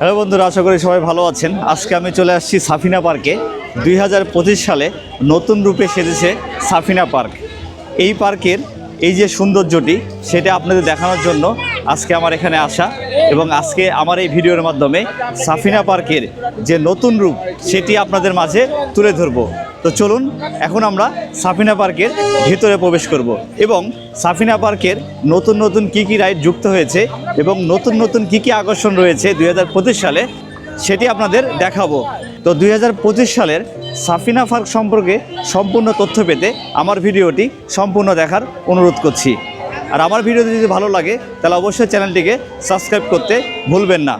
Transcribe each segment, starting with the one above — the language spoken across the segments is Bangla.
হ্যালো বন্ধুরা, আশা করি সবাই ভালো আছেন। আজকে আমি চলে আসছি সাফিনা পার্কে। দুই হাজার পঁচিশ সালে নতুন রূপে সেজেছে সাফিনা পার্ক। এই পার্কের এই যে সৌন্দর্যটি, সেটা আপনাদের দেখানোর জন্য আজকে আমার এখানে আসা এবং আজকে আমার এই ভিডিওর মাধ্যমে সাফিনা পার্কের যে নতুন রূপ, সেটি আপনাদের মাঝে তুলে ধরবো। তো চলুন, এখন আমরা সাফিনা পার্কের ভেতরে প্রবেশ করব এবং সাফিনা পার্কের নতুন নতুন কি কি রাইড যুক্ত হয়েছে এবং নতুন নতুন কি কি আকর্ষণ রয়েছে দুই হাজার পঁচিশ সালে, সেটি আপনাদের দেখাবো। তো দুই হাজার পঁচিশ সালের সাফিনা পার্ক সম্পর্কে সম্পূর্ণ তথ্য পেতে আমার ভিডিওটি সম্পূর্ণ দেখার অনুরোধ করছি। আর আমার ভিডিওটি যদি ভালো লাগে, তাহলে অবশ্যই চ্যানেলটিকে সাবস্ক্রাইব করতে ভুলবেন না।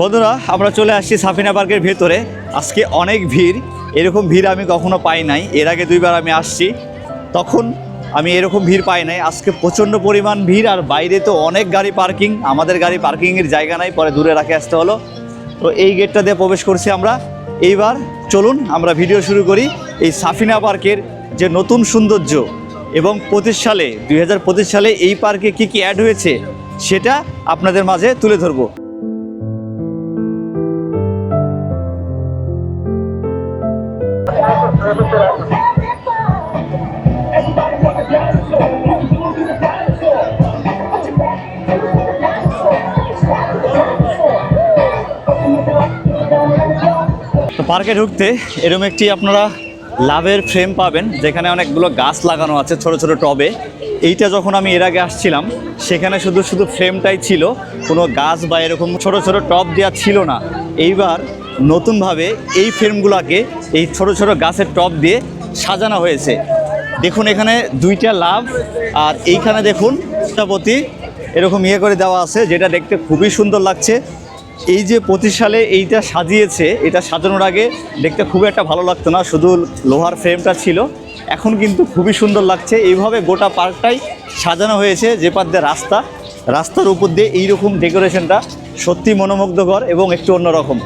বন্ধুরা, আমরা চলে আসছি সাফিনা পার্কের ভেতরে। আজকে অনেক ভিড়। এরকম ভিড় আমি কখনো পাই নাই। এর আগে দুইবার আমি আসছি। তখন আমি এরকম ভিড় পাই নাই। আজকে প্রচণ্ড পরিমাণ ভিড়, আর বাইরে তো অনেক গাড়ি পার্কিং। আমাদের গাড়ি পার্কিংয়ের জায়গা নাই, পরে দূরে রাখে আসতে হলো। তো এই গেটটা দিয়ে প্রবেশ করছি আমরা। এইবার চলুন আমরা ভিডিও শুরু করি এই সাফিনা পার্কের যে নতুন সৌন্দর্য এবং পঁচিশ সালে, দুই হাজার পঁচিশ সালে এই পার্কে কি কি অ্যাড হয়েছে সেটা আপনাদের মাঝে তুলে ধরবো। পার্কে ঢুকতে এরকম একটি আপনারা লাভের ফ্রেম পাবেন, যেখানে অনেকগুলো গাছ লাগানো আছে ছোট ছোট টবে। এইটা যখন আমি এর আগে আসছিলাম, সেখানে শুধু শুধু ফ্রেমটাই ছিল, কোনো গাছ বা এরকম ছোট ছোট টব দেওয়া ছিল না। এইবার নতুনভাবে এই ফ্রেমগুলোকে এই ছোট ছোট গাছের টব দিয়ে সাজানো হয়েছে। দেখুন এখানে দুইটা লাভ, আর এইখানে দেখুন প্রতি এরকম ইয়ে করে দেওয়া আছে, যেটা দেখতে খুবই সুন্দর লাগছে। এই যে পঁচিশ সালে এইটা সাজিয়েছে, এটা সাজানোর আগে দেখতে খুব একটা ভালো লাগতো না, শুধু লোহার ফ্রেমটা ছিল। এখন কিন্তু খুবই সুন্দর লাগছে। এইভাবে গোটা পার্কটাই সাজানো হয়েছে, যে পার দিয়ে রাস্তা। রাস্তার উপর দিয়ে এইরকম ডেকোরেশনটা সত্যি মনোমুগ্ধকর এবং একটু অন্যরকম।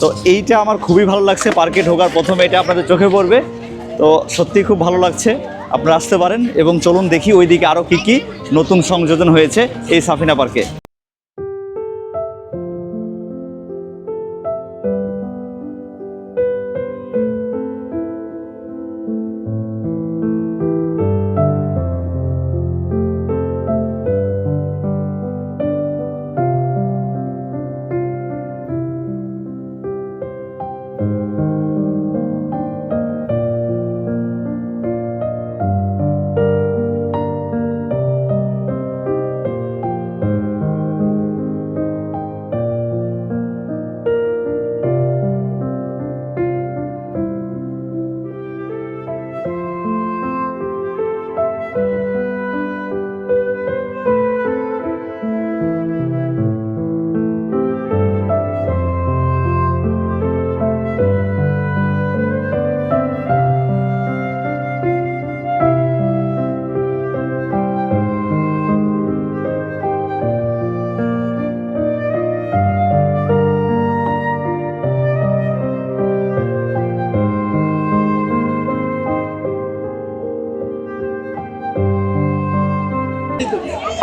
তো এইটা আমার খুবই ভালো লাগছে, পার্কে ঢোকার প্রথমে এটা আপনাদের চোখে পড়বে। তো সত্যি খুব ভালো লাগছে, আপনারা আসতে পারেন এবং চলুন দেখি ওইদিকে আরও কী কী নতুন সংযোজন হয়েছে এই সাফিনা পার্কে।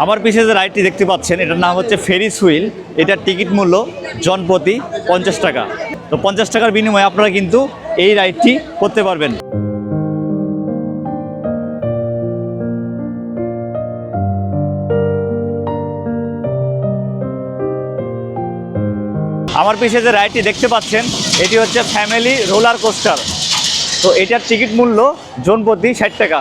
আমার পিছিয়ে যে রাইডটি দেখতে পাচ্ছেন, এটার নাম হচ্ছে ফেরিস হুইল এটার টিকিট মূল্য জনপ্রতি পঞ্চাশ টাকা। তো পঞ্চাশ টাকার বিনিময়ে আপনারা কিন্তু এই রাইডটি করতে পারবেন। আমার পিছিয়ে যে রাইডটি দেখতে পাচ্ছেন, এটি হচ্ছে ফ্যামিলি রোলার কোস্টার তো এটার টিকিট মূল্য জনপ্রতি ষাট টাকা।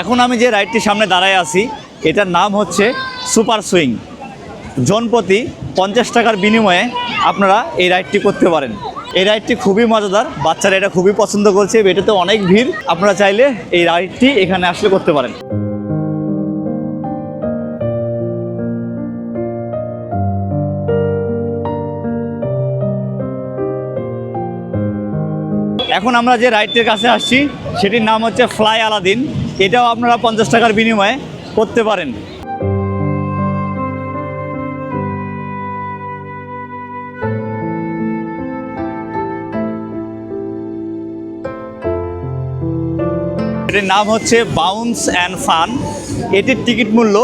এখন আমি যে রাইডটির সামনে দাঁড়ায় আছি, এটার নাম হচ্ছে সুপার সুইং জনপ্রতি পঞ্চাশ টাকার বিনিময়ে আপনারা এই রাইডটি করতে পারেন। এই রাইডটি খুবই মজাদার, বাচ্চারা এটা খুবই পছন্দ করছে, এটাতে অনেক ভিড়, আপনারা চাইলে এই রাইডটি এখানে আসলে করতে পারেন। এখন আমরা যে রাইডটির কাছে আসছি, সেটির নাম হচ্ছে ফ্লাই আলাদিন এটাও আপনারা পঞ্চাশ টাকার বিনিময়ে করতে পারেন। এটির নাম হচ্ছে বাউন্স অ্যান্ড ফান এটির টিকিট মূল্য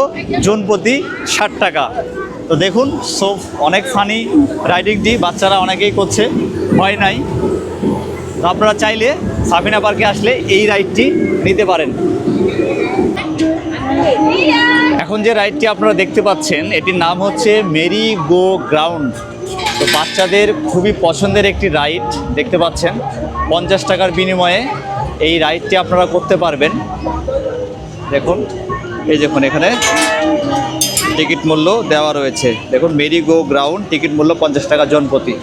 জুন প্রতি ষাট টাকা। তো দেখুন সব অনেক ফানি রাইডিংটি বাচ্চারা অনেকেই করছে, ভয় নাই। তো আপনারা চাইলে সাফিনা পার্কে আসলে এই রাইডটি নিতে পারেন। এখন যে রাইডটি আপনারা দেখতে পাচ্ছেন, এটির নাম হচ্ছে মেরি গো গ্রাউন্ড। তো বাচ্চাদের খুবই পছন্দের একটি রাইড দেখতে পাচ্ছেন। পঞ্চাশ টাকার বিনিময়ে এই রাইডটি আপনারা করতে পারবেন। দেখুন, এই দেখুন এখানে টিকিট মূল্য দেওয়া রয়েছে। দেখুন, মেরি গো গ্রাউন্ড, টিকিট মূল্য পঞ্চাশ টাকা জনপ্রতি।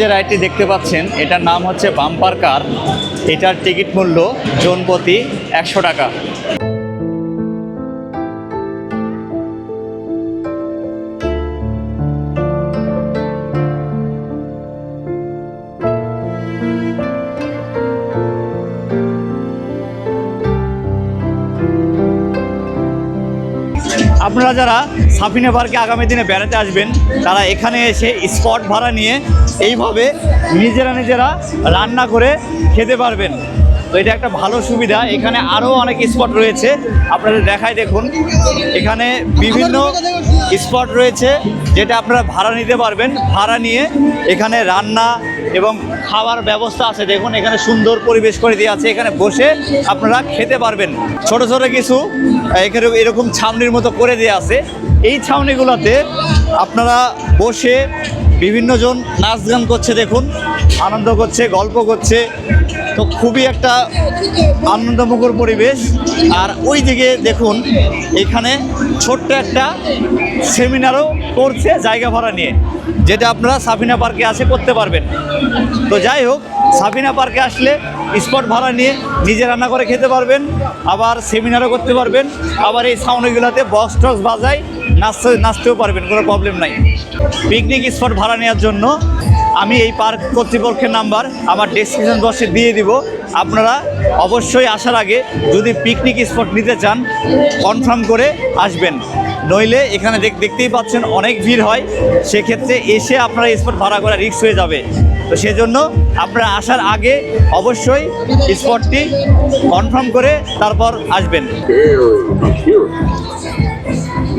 যে রাইডটি দেখতে পাচ্ছেন, এটার নাম হচ্ছে বাম্পার কার। এটার টিকিট মূল্য জোনপতি একশো টাকা। আপনারা যারা সাফিনা পার্কে আগামী দিনে বেড়াতে আসবেন, তারা এখানে এসে স্পট ভাড়া নিয়ে এইভাবে নিজেরা নিজেরা রান্না করে খেতে পারবেন। তো এটা একটা ভালো সুবিধা। এখানে আরও অনেক স্পট রয়েছে। আপনাদের দেখায় দেখুন। এখানে বিভিন্ন স্পট রয়েছে, যেটা আপনারা ভাড়া নিতে পারবেন। ভাড়া নিয়ে এখানে রান্না এবং খাবার ব্যবস্থা আছে। দেখুন, এখানে সুন্দর পরিবেশ করে দিয়ে আছে। এখানে বসে আপনারা খেতে পারবেন। ছোট ছোট কিছু এখানে এরকম ছাউনির মতো করে দেওয়া আছে। এই ছাউনিগুলোতে আপনারা বসে বিভিন্ন জন নাচ গান করছে দেখুন, আনন্দ করছে, গল্প করছে। তো খুবই একটা আনন্দমুখর পরিবেশ। আর ওই দিকে দেখুন, এখানে ছোট্ট একটা সেমিনারও করছে জায়গা ভাড়া নিয়ে, যেটা আপনারা সাফিনা পার্কে আসে করতে পারবেন। তো যাই হোক, সাফিনা পার্কে আসলে স্পট ভাড়া নিয়ে নিজে রান্না করে খেতে পারবেন, আবার সেমিনারও করতে পারবেন, আবার এই সাউন্ডগুলোতে বক্স টক্স বাজায় নাচতে নাচতেও পারবেন, কোনো প্রবলেম নাই। পিকনিক স্পট ভাড়া নেওয়ার জন্য আমি এই পার্ক কর্তৃপক্ষের নাম্বার আমার ডেসক্রিপশন বক্সে দিয়ে দিব। আপনারা অবশ্যই আসার আগে যদি পিকনিক স্পট নিতে চান কনফার্ম করে আসবেন। নইলে এখানে দেখ দেখতেই পাচ্ছেন অনেক ভিড় হয়। সেক্ষেত্রে এসে আপনারা স্পট ভাড়া করা রিস্ক হয়ে যাবে। তো সেজন্য আপনারা আসার আগে অবশ্যই স্পটটি কনফার্ম করে তারপর আসবেন। Curious.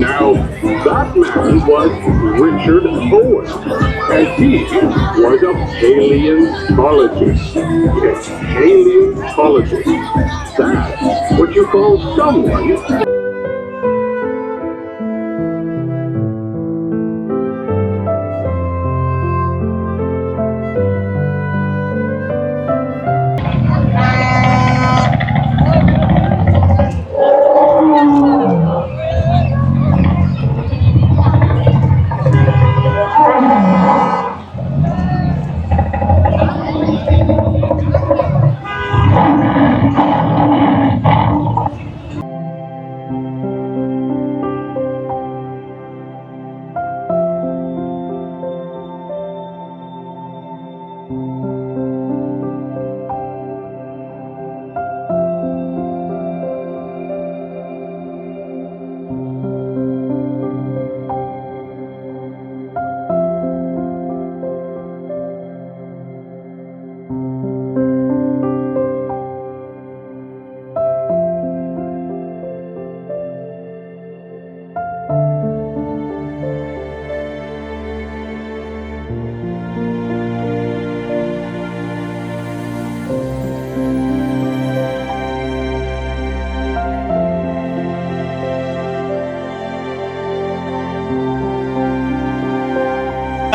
Now, that man was Richard Owen, and he was a paleontologist. Yes, paleontologist. That's what you call someone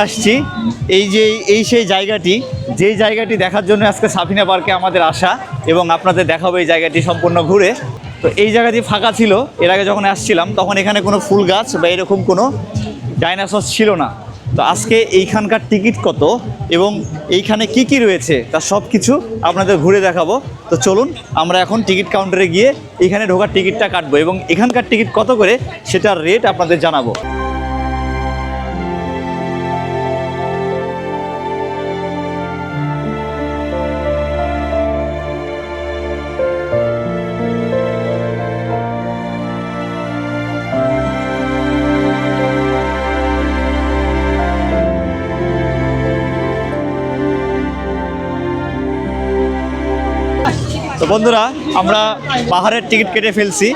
আসছি। এই যে, এই সেই জায়গাটি যেই জায়গাটি দেখার জন্য আজকে সাফিনা পার্কে আমাদের আসা এবং আপনাদের দেখাবো এই জায়গাটি সম্পূর্ণ ঘুরে। তো এই জায়গাটি ফাঁকা ছিল, এর আগে যখন আসছিলাম, তখন এখানে কোনো ফুল গাছ বা এরকম কোনো ডাইনাসর ছিল না। তো আজকে এইখানকার টিকিট কত এবং এইখানে কি কি রয়েছে তার সব কিছু আপনাদের ঘুরে দেখাবো। তো চলুন, আমরা এখন টিকিট কাউন্টারে গিয়ে এখানে ঢোকার টিকিটটা কাটবো এবং এখানকার টিকিট কত করে সেটার রেট আপনাদের জানাব। তো বন্ধুরা, আমরা পাহাড়ের টিকিট কেটে ফেলছি।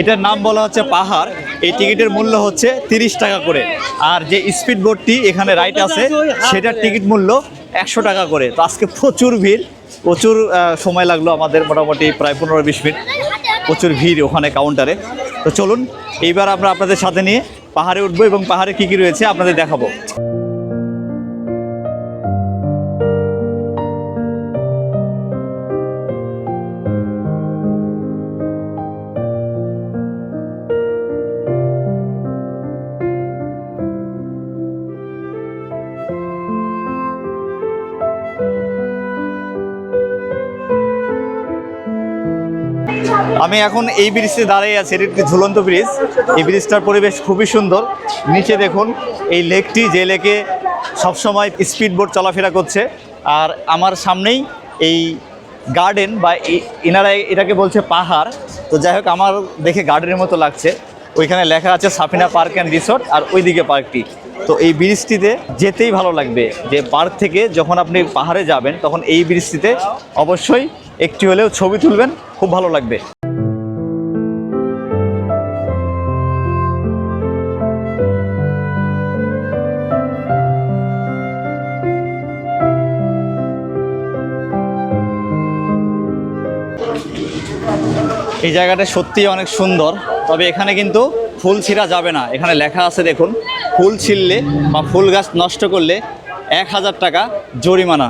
এটার নাম বলা হচ্ছে পাহাড়। এই টিকিটের মূল্য হচ্ছে তিরিশ টাকা করে। আর যে স্পিড বোটটি এখানে রাইট আছে, সেটার টিকিট মূল্য একশো টাকা করে। তো আজকে প্রচুর ভিড়, প্রচুর সময় লাগল আমাদের মোটামুটি প্রায় পনেরো বিশ মিনিট। প্রচুর ভিড় ওখানে কাউন্টারে। তো চলুন, এইবার আমরা আপনাদের সাথে নিয়ে পাহাড়ে উঠবো এবং পাহাড়ে কী কী রয়েছে আপনাদের দেখাবো। আমি এখন এই ব্রিজে দাঁড়িয়ে আছি, এটি একটি ঝুলন্ত ব্রিজ। এই ব্রিজটার পরিবেশ খুবই সুন্দর। নিচে দেখুন, এই লেকটি, যে লেকে সবসময় স্পিড বোট চলাফেরা করছে। আর আমার সামনেই এই গার্ডেন বা এনারা এটাকে বলছে পাহাড়। তো যাই হোক, আমার দেখে গার্ডেনের মতো লাগছে। ওইখানে লেখা আছে সাফিনা পার্ক অ্যান্ড রিসোর্ট আর ওইদিকে পার্কটি। তো এই ব্রিজটিতে যেতেই ভালো লাগবে যে পার্ক থেকে যখন আপনি পাহাড়ে যাবেন, তখন এই ব্রিজটিতে অবশ্যই একটি হলেও ছবি তুলবেন, খুব ভালো লাগবে। এই জায়গাটা সত্যিই অনেক সুন্দর, তবে এখানে কিন্তু ফুল ছিঁড়া যাবে না। এখানে লেখা আছে, দেখুন, ফুল ছিঁড়লে বা ফুল গাছ নষ্ট করলে এক হাজার টাকা জরিমানা।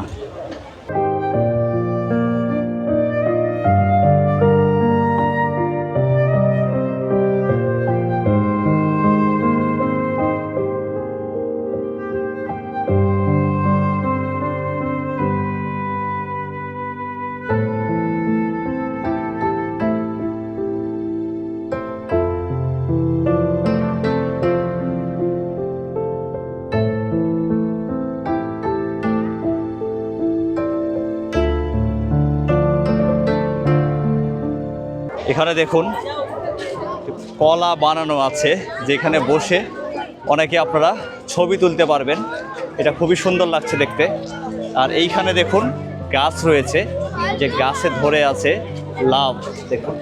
এখানে দেখুন, কলা বানানো আছে, যেখানে বসে অনেকে আপনারা ছবি তুলতে পারবেন। এটা খুবই সুন্দর লাগছে দেখতে। আর এইখানে দেখুন, গাছ রয়েছে, যে গাছে ধরে আছে লাভ দেখুন।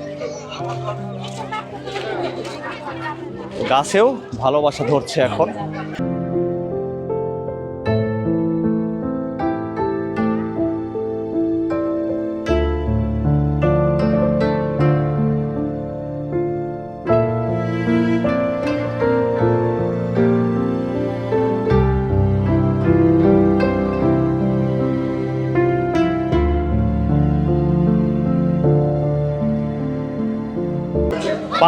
গাছেও ভালোবাসা ধরছে এখন।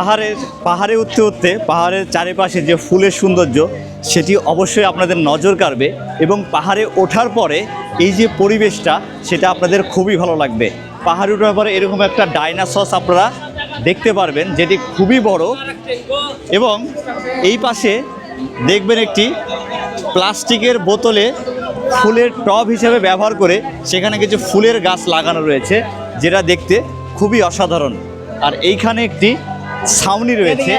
পাহাড়ের, পাহাড়ে উঠতে উঠতে পাহাড়ের চারিপাশে যে ফুলের সৌন্দর্য, সেটি অবশ্যই আপনাদের নজর কাড়বে এবং পাহাড়ে ওঠার পরে এই যে পরিবেশটা, সেটা আপনাদের খুবই ভালো লাগবে। পাহাড়ে ওঠার পরে এরকম একটা ডাইনাসস আপনারা দেখতে পারবেন, যেটি খুবই বড় এবং এই পাশে দেখবেন একটি প্লাস্টিকের বোতলে ফুলের টব হিসেবে ব্যবহার করে সেখানে কিছু ফুলের গাছ লাগানো রয়েছে, যেটা দেখতে খুবই অসাধারণ। আর এইখানে একটি ছাউনি রয়েছে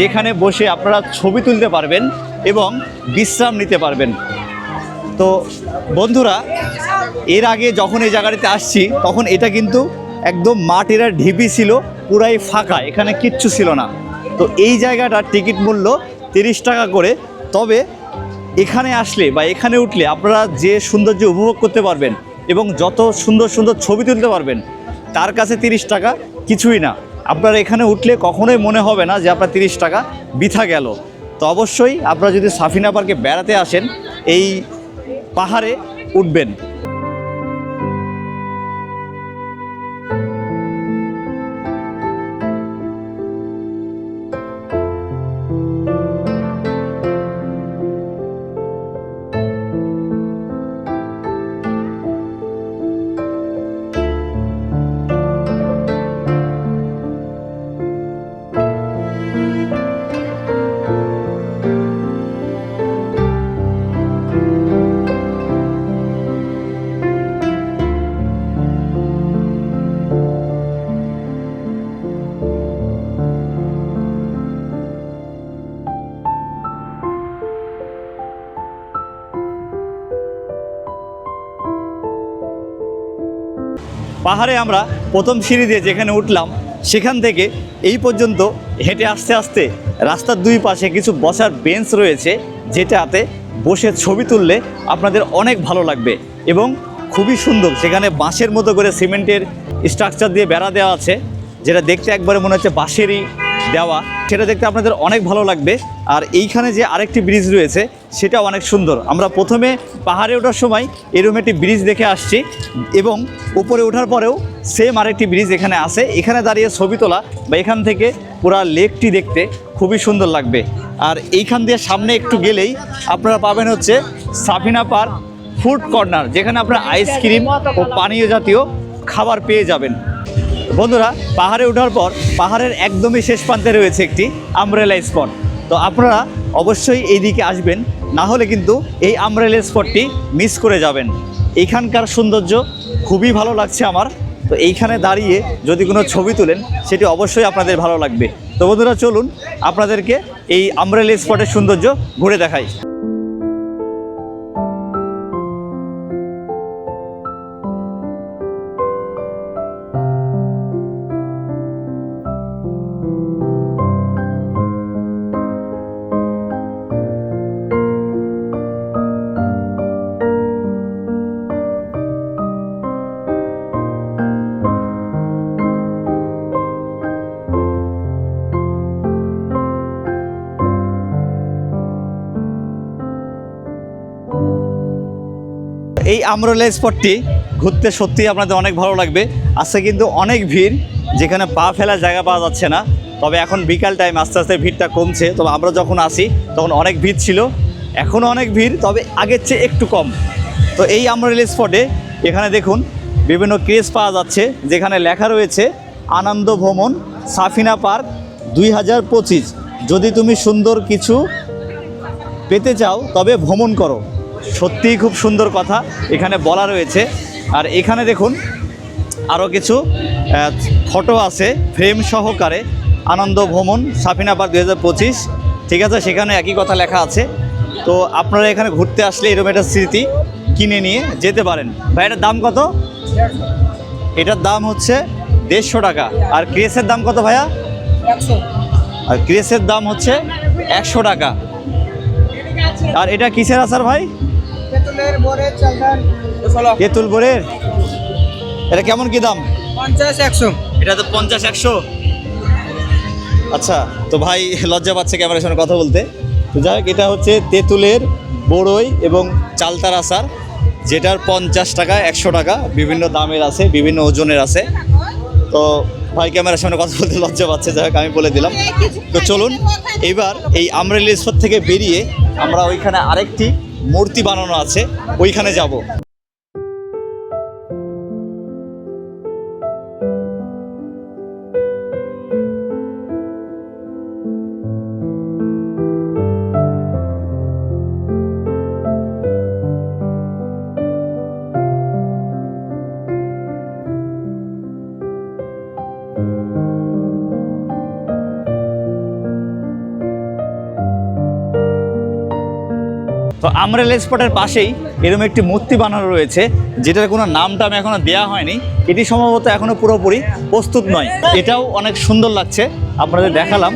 যেখানে বসে আপনারা ছবি তুলতে পারবেন এবং বিশ্রাম নিতে পারবেন। তো বন্ধুরা এর আগে যখন এই জায়গাটিতে আসছি তখন এটা কিন্তু একদম মাটির আর ঢিপি ছিল পুরাই ফাঁকা এখানে কিচ্ছু ছিল না। তো এই জায়গাটার টিকিট মূল্য তিরিশ টাকা করে। তবে এখানে আসলে বা এখানে উঠলে আপনারা যে সৌন্দর্য উপভোগ করতে পারবেন এবং যত সুন্দর সুন্দর ছবি তুলতে পারবেন তার কাছে তিরিশ টাকা কিছুই না। আপনারা এখানে উঠলে কখনোই মনে হবে না যে আপনার তিরিশ টাকা বৃথা গেল। তো অবশ্যই আপনারা যদি সাফিনা পার্কে বেড়াতে আসেন, এই পাহাড়ে উঠবেন। পাহাড়ে আমরা প্রথম সিঁড়ি দিয়ে যেখানে উঠলাম, সেখান থেকে এই পর্যন্ত হেঁটে আসতে আসতে রাস্তার দুই পাশে কিছু বসার বেঞ্চ রয়েছে, যেটাতে বসে ছবি তুললে আপনাদের অনেক ভালো লাগবে এবং খুবই সুন্দর। সেখানে বাঁশের মতো করে সিমেন্টের স্ট্রাকচার দিয়ে বেড়া দেওয়া আছে, যেটা দেখতে একবারে মনে হচ্ছে বাঁশেরই দেওয়া। সেটা দেখতে আপনাদের অনেক ভালো লাগবে। আর এইখানে যে আরেকটি ব্রিজ রয়েছে সেটা অনেক সুন্দর। আমরা প্রথমে পাহাড়ে ওঠার সময় এরকম একটি ব্রিজ দেখে আসছি এবং উপরে ওঠার পরেও সেম আরেকটি ব্রিজ এখানে আছে। এখানে দাঁড়িয়ে ছবি তোলা বা এখান থেকে পুরা লেকটি দেখতে খুবই সুন্দর লাগবে। আর এইখান দিয়ে সামনে একটু গেলেই আপনারা পাবেন হচ্ছে সাফিনা পার্ক ফুড কর্নার, যেখানে আপনারা আইসক্রিম ও পানীয় জাতীয় খাবার পেয়ে যাবেন। বন্ধুরা, পাহাড়ে ওঠার পর পাহাড়ের একদমই শেষ প্রান্তে রয়েছে একটি আমরেলা স্পট। তো আপনারা অবশ্যই এই দিকে আসবেন, না হলে কিন্তু এই আমরেলের স্পটটি মিস করে যাবেন। এখানকার সৌন্দর্য খুবই ভালো লাগছে আমার। তো এইখানে দাঁড়িয়ে যদি কোনো ছবি তোলেন, সেটি অবশ্যই আপনাদের ভালো লাগবে। তো বন্ধুরা, চলুন আপনাদেরকে এই আমরেলা স্পটের সৌন্দর্য ঘুরে দেখাই। আমরোলা স্পটটি ঘুরতে সত্যিই আপনাদের অনেক ভালো লাগবে। আজকে কিন্তু অনেক ভিড়, যেখানে পা ফেলার জায়গা পাওয়া যাচ্ছে না। তবে এখন বিকাল টাইম আস্তে আস্তে ভিড়টা কমছে। তবে আমরা যখন আসি, তখন অনেক ভিড় ছিল। এখনও অনেক ভিড়, তবে আগের চেয়ে একটু কম। তো এই আমরোলা স্পটে এখানে দেখুন, বিভিন্ন ক্রেজ পাওয়া যাচ্ছে, যেখানে লেখা রয়েছে, আনন্দ ভ্রমণ, সাফিনা পার্ক দুই হাজার পঁচিশ। যদি তুমি সুন্দর কিছু পেতে চাও, তবে ভ্রমণ করো। সত্যিই খুব সুন্দর কথা এখানে বলা রয়েছে। আর এখানে দেখুন আরও কিছু ফটো আছে ফ্রেম সহকারে আনন্দ ভ্রমণ সাফিনা পার্ক দু হাজার পঁচিশ। ঠিক আছে সেখানে একই কথা লেখা আছে। তো আপনারা এখানে ঘুরতে আসলে এরকম একটা স্মৃতি কিনে নিয়ে যেতে পারেন। ভাই এটার দাম কত? এটার দাম হচ্ছে দেড়শো টাকা। আর ক্রেসের দাম কত ভাইয়া? আর ক্রেসের দাম হচ্ছে একশো টাকা। আর এটা কিসের আচার ভাই? তেঁতুল বোরের এটা কেমন কি দাম? পঞ্চাশ একশো। এটা তো পঞ্চাশ একশো। আচ্ছা তো ভাই লজ্জা পাচ্ছে ক্যামেরার সামনে কথা বলতে। তো যাই হোক এটা হচ্ছে তেঁতুলের বড়ই এবং চালতার আচার যেটার পঞ্চাশ টাকা একশো টাকা বিভিন্ন দামের আছে বিভিন্ন ওজনের আছে। তো ভাই ক্যামেরার সামনে কথা বলতে লজ্জা পাচ্ছে যাই আমি বলে দিলাম। তো চলুন এবার এই আমরেলি স্পট থেকে বেরিয়ে আমরা ওইখানে আরেকটি মূর্তি বানানো আছে ওইখানে যাব। তো আমরেল স্পটের পাশেই এরকম একটি মূর্তি বানানো রয়েছে, যেটার কোনো নামটা আমি এখনও দেওয়া হয়নি। এটি সম্ভবত এখনও পুরোপুরি প্রস্তুত নয়। এটাও অনেক সুন্দর লাগছে, আপনাদের দেখালাম।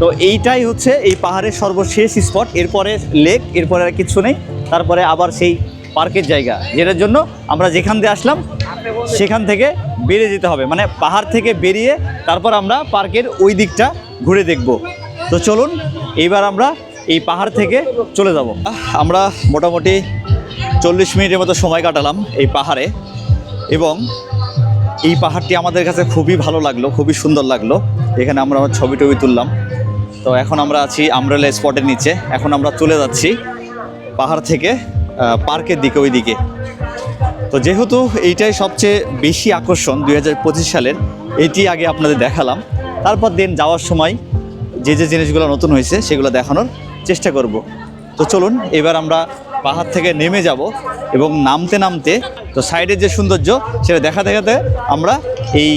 তো এইটাই হচ্ছে এই পাহাড়ের সর্বশেষ স্পট, এরপরে লেক, এরপরে আর কিছু নেই। তারপরে আবার সেই পার্কের জায়গা, যেটার জন্য আমরা যেখান দিয়ে আসলাম, সেখান থেকে বেরিয়ে যেতে হবে। মানে পাহাড় থেকে বেরিয়ে তারপর আমরা পার্কের ওই দিকটা ঘুরে দেখব। তো চলুন, এইবার আমরা এই পাহাড় থেকে চলে যাব। আমরা মোটামুটি চল্লিশ মিনিটের মতো সময় কাটালাম এই পাহাড়ে এবং এই পাহাড়টি আমাদের কাছে খুবই ভালো লাগল, খুবই সুন্দর লাগল। এখানে আমরা আমার ছবি টবি তুললাম। তো এখন আমরা আছি আমরেলা স্পটের নিচে। এখন আমরা চলে যাচ্ছি পাহাড় থেকে পার্কের দিকে ওই দিকে তো যেহেতু এইটাই সবচেয়ে বেশি আকর্ষণ দু হাজার পঁচিশ সালের, এটি আগে আপনাদের দেখালাম। তারপর দিন যাওয়ার সময় যে যে জিনিসগুলো নতুন হয়েছে সেগুলো দেখানোর চেষ্টা করব। তো চলুন, এবার আমরা পাহাড় থেকে নেমে যাব এবং নামতে নামতে তো সাইডের যে সৌন্দর্য, সেটা দেখা দেখাতে আমরা এই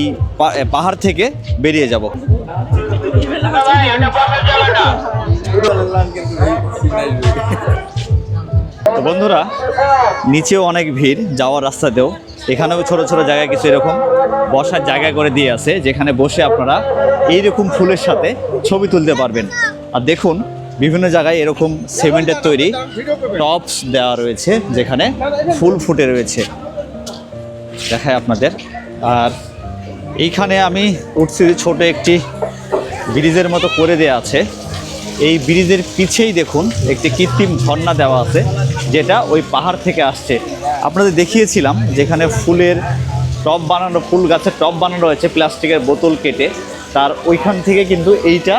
পাহাড় থেকে বেরিয়ে যাব। তো বন্ধুরা, নিচেও অনেক ভিড়, যাওয়ার রাস্তাতেও। এখানেও ছোট ছোট জায়গায় কিছু এরকম বসার জায়গা করে দিয়ে আছে, যেখানে বসে আপনারা এইরকম ফুলের সাথে ছবি তুলতে পারবেন। আর দেখুন বিভিন্ন জায়গায় এরকম সিমেন্টের তৈরি টপস দেওয়া রয়েছে, যেখানে ফুল ফুটে রয়েছে। দেখায় আপনাদের। আর এইখানে আমি উঠছি ছোট একটি ব্রিজের মতো করে দেওয়া আছে। এই ব্রিজের পিছেই দেখুন, একটি কৃত্রিম ঝর্ণা দেওয়া আছে, যেটা ওই পাহাড় থেকে আসছে। আপনাদের দেখিয়েছিলাম, যেখানে ফুলের টব বানানো, ফুল গাছের টব বানানো রয়েছে প্লাস্টিকের বোতল কেটে। তার ওইখান থেকে কিন্তু এইটা,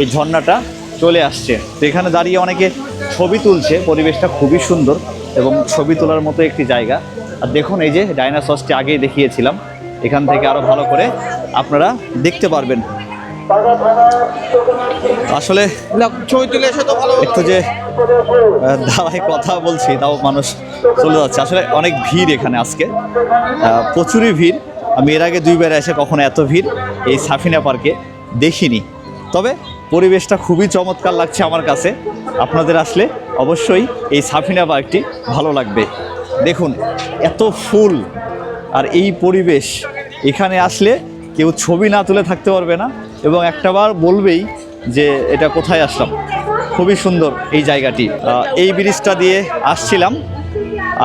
এই ঝর্ণাটা চলে আসছে। তো এখানে দাঁড়িয়ে অনেকে ছবি তুলছে। পরিবেশটা খুবই সুন্দর এবং ছবি তোলার মতো একটি জায়গা। আর দেখুন এই যে ডাইনাসসটি আগেই দেখিয়েছিলাম। এখান থেকে আরও ভালো করে আপনারা দেখতে পারবেন। আসলে ছবি তুলে এসে তো ভালো একটু যে দাঁড়ায় কথা বলছি তাও মানুষ চলে যাচ্ছে। আসলে অনেক ভিড় এখানে আজকে। প্রচুরই ভিড়। আমি এর আগে দুইবার এসে কখনো এত ভিড় এই সাফিনা পার্কে দেখিনি। তবে পরিবেশটা খুবই চমৎকার লাগছে আমার কাছে। আপনাদের আসলে অবশ্যই এই সাফিনা পার্কটি ভালো লাগবে। দেখুন, এত ফুল আর এই পরিবেশ। এখানে আসলে কেউ ছবি না তুলে থাকতে পারবে না এবং একটাবার বলবেই যে এটা কোথায় আসলাম। খুবই সুন্দর এই জায়গাটি। এই ব্রিজটা দিয়ে আসছিলাম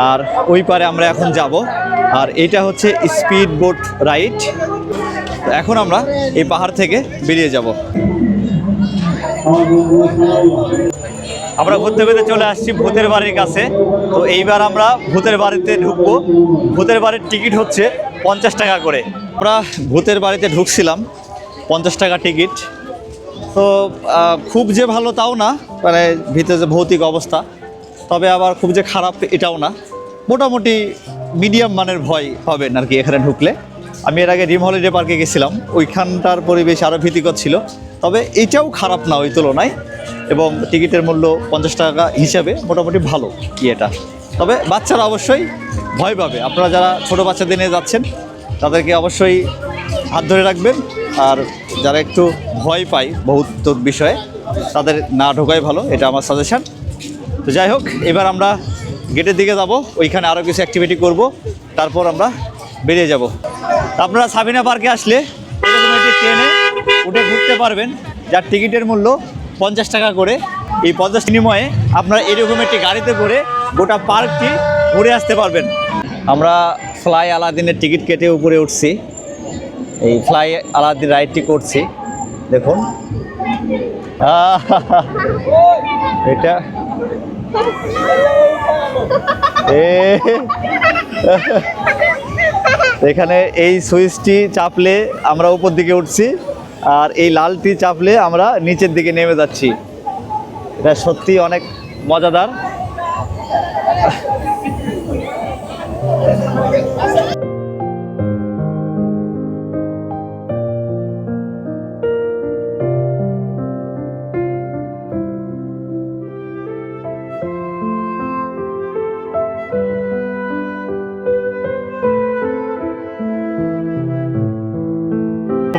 আর ওই পারে আমরা এখন যাব। আর এটা হচ্ছে স্পিড বোট রাইড। এখন আমরা এই পাহাড় থেকে বেরিয়ে যাব। আমরা ঘুরতে ঘুরতে চলে আসছি ভূতের বাড়ির কাছে। তো এইবার আমরা ভূতের বাড়িতে ঢুকবো। ভূতের বাড়ির টিকিট হচ্ছে পঞ্চাশ টাকা করে। আমরা ভূতের বাড়িতে ঢুকছিলাম, পঞ্চাশ টাকা টিকিট। তো খুব যে ভালো তাও না মানে ভিতরে যে ভৌতিক অবস্থা। তবে আবার খুব যে খারাপ এটাও না। মোটামুটি মিডিয়াম মানের ভয় পাবেন আর কি এখানে ঢুকলে। আমি এর আগে রিম হলিডে পার্কে গেছিলাম। ওইখানটার পরিবেশ আরও ভীতিকর ছিল। তবে এটাও খারাপ না ওই তুলনায় এবং টিকিটের মূল্য পঞ্চাশ টাকা হিসাবে মোটামুটি ভালো কি এটা। তবে বাচ্চারা অবশ্যই ভয় পাবে। আপনারা যারা ছোট বাচ্চাদের নিয়ে যাচ্ছেন, তাদেরকে অবশ্যই হাত ধরে রাখবেন। আর যারা একটু ভয় পায় বহুত বিষয়ে, তাদের না ঢোকাই ভালো, এটা আমার সাজেশান তো যাই হোক, এবার আমরা গেটের দিকে যাব। ওইখানে আরও কিছু অ্যাক্টিভিটি করব। তারপর আমরা বেরিয়ে যাব। আপনারা সাবিনা পার্কে আসলে এরকম একটি ট্রেনে উঠে ঘুরতে পারবেন, যার টিকিটের মূল্য পঞ্চাশ টাকা করে। এই পঞ্চাশ বিনিময়ে আপনারা এরকম একটি গাড়িতে করে গোটা পার্কটি ঘুরে আসতে পারবেন। আমরা ফ্লাই আলাদিনের টিকিট কেটে উপরে উঠছি। এই ফ্লাই আলাদিন রাইডটি করছি। দেখুন। এটা। এখানে এই সুইচটি চাপলে আমরা উপর দিকে উঠছি। আর এই লালটি চাপলে আমরা নিচের দিকে নেমে যাচ্ছি। এটা সত্যি অনেক মজাদার।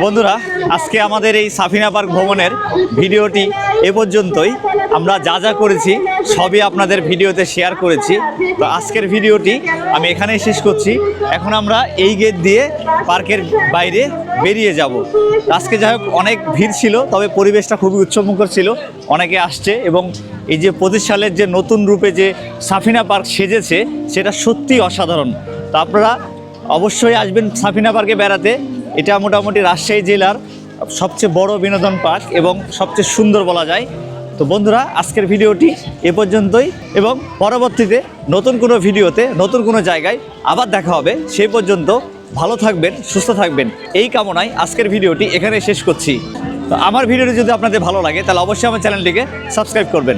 বন্ধুরা আজকে আমাদের এই সাফিনা পার্ক ভ্রমণের ভিডিওটি এ পর্যন্তই। আমরা যা যা করেছি, সবই আপনাদের ভিডিওতে শেয়ার করেছি। তো আজকের ভিডিওটি আমি এখানেই শেষ করছি। এখন আমরা এই গেট দিয়ে পার্কের বাইরে বেরিয়ে যাব। আজকে যাই হোক, অনেক ভিড় ছিল, তবে পরিবেশটা খুবই উৎসবমুখর ছিল। অনেকে আসছে এবং এই যে পঁচিশ সালের যে নতুন রূপে যে সাফিনা পার্ক সেজেছে, সেটা সত্যি অসাধারণ। তো আপনারা অবশ্যই আসবেন সাফিনা পার্কে বেড়াতে। এটা মোটামুটি রাজশাহী জেলার সবচেয়ে বড় বিনোদন পার্ক এবং সবচেয়ে সুন্দর বলা যায়। তো বন্ধুরা, আজকের ভিডিওটি এ পর্যন্তই এবং পরবর্তীতে নতুন কোনো ভিডিওতে, নতুন কোনো জায়গায় আবার দেখা হবে। সেই পর্যন্ত ভালো থাকবেন, সুস্থ থাকবেন। এই কামনায় আজকের ভিডিওটি এখানে শেষ করছি। তো আমার ভিডিওটি যদি আপনাদের ভালো লাগে, তাহলে অবশ্যই আমার চ্যানেলটিকে সাবস্ক্রাইব করবেন।